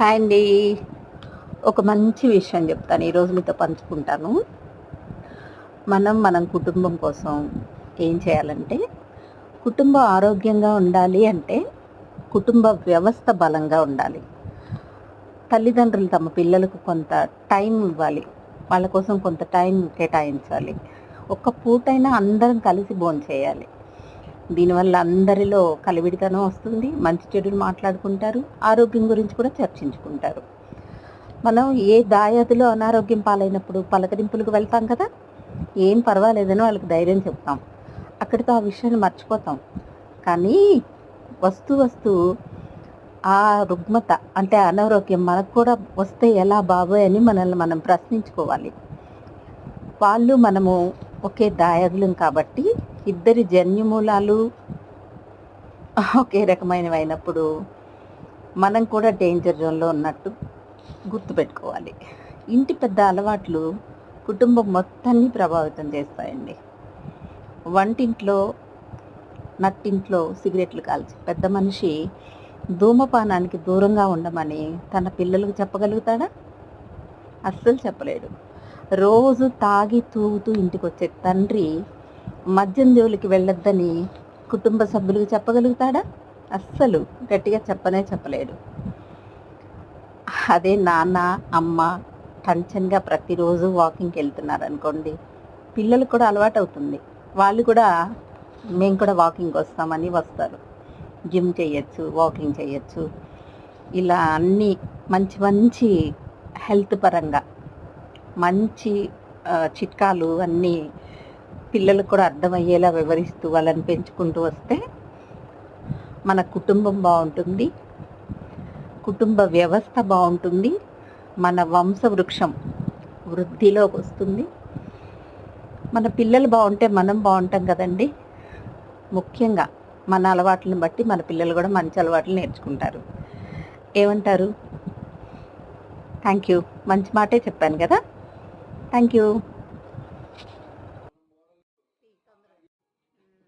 Hi అండి. ఒక మంచి విషయం చెప్తాను. ఈరోజు మీతో పంచుకుంటాను. మనం మనం కుటుంబం కోసం ఏం చేయాలంటే కుటుంబం ఆరోగ్యంగా ఉండాలి అంటే కుటుంబ వ్యవస్థ బలంగా ఉండాలి. తల్లిదండ్రులు తమ పిల్లలకు కొంత టైం ఇవ్వాలి. వాళ్ళ కోసం కొంత టైం కేటాయించాలి. ఒక్క పూటైనా అందరం కలిసి భోంచేయాలి. దీనివల్ల అందరిలో కలివిడితనం వస్తుంది మంచి చెడులు మాట్లాడుకుంటారు ఆరోగ్యం గురించి కూడా చర్చించుకుంటారు. మనం ఏ దాయాదులో అనారోగ్యం పాలైనప్పుడు పలకరింపులకు వెళ్తాం కదా? ఏం పర్వాలేదని వాళ్ళకి ధైర్యం చెప్తాం. అక్కడితో ఆ విషయాన్ని మర్చిపోతాం. కానీ వస్తూ వస్తూ ఆ రుగ్మత అంటే అనారోగ్యం మనకు కూడా వస్తే ఎలా బాబోయ్ అని మనల్ని మనం ప్రశ్నించుకోవాలి. వాళ్ళు మనము ఒకే దాయాదులం కాబట్టి ఇద్దరి జన్యుమూలాలు ఒకే రకమైనవి అయినప్పుడు మనం కూడా డేంజర్ జోన్లో ఉన్నట్టు గుర్తుపెట్టుకోవాలి. ఇంటి పెద్ద అలవాట్లు కుటుంబం మొత్తాన్ని ప్రభావితం చేస్తాయండి. వంటింట్లో నట్టింట్లో సిగరెట్లు కాల్చి పెద్ద మనిషి ధూమపానానికి దూరంగా ఉండమని తన పిల్లలకు చెప్పగలుగుతాడా? అస్సలు చెప్పలేడు. రోజు తాగి తూగుతూ ఇంటికి వచ్చే తండ్రి మద్యం జోలికి వెళ్ళొద్దని కుటుంబ సభ్యులకు చెప్పగలుగుతాడా? అస్సలు గట్టిగా చెప్పనే చెప్పలేడు. అదే నాన్న అమ్మ టెన్షన్గా ప్రతిరోజు వాకింగ్కి వెళ్తున్నారు అనుకోండి పిల్లలకు కూడా అలవాటు అవుతుంది వాళ్ళు కూడా మేము కూడా వాకింగ్ వస్తామని వస్తారు. జిమ్ చేయొచ్చు వాకింగ్ చేయొచ్చు. ఇలా అన్నీ మంచి మంచి హెల్త్ పరంగా మంచి చిట్కాలు అన్నీ పిల్లలకు కూడా అర్థమయ్యేలా వివరిస్తూ వాళ్ళని పెంచుకుంటూ వస్తే మన కుటుంబం బాగుంటుంది కుటుంబ వ్యవస్థ బాగుంటుంది మన వంశ వృక్షం వృద్ధిలోకి వస్తుంది. మన పిల్లలు బాగుంటే మనం బాగుంటాం కదండి. ముఖ్యంగా మన అలవాట్లను బట్టి మన పిల్లలు కూడా మంచి అలవాట్లు నేర్చుకుంటారు. ఏమంటారు? Thank you. మంచి మాటే చెప్పాను కదా. Thank you.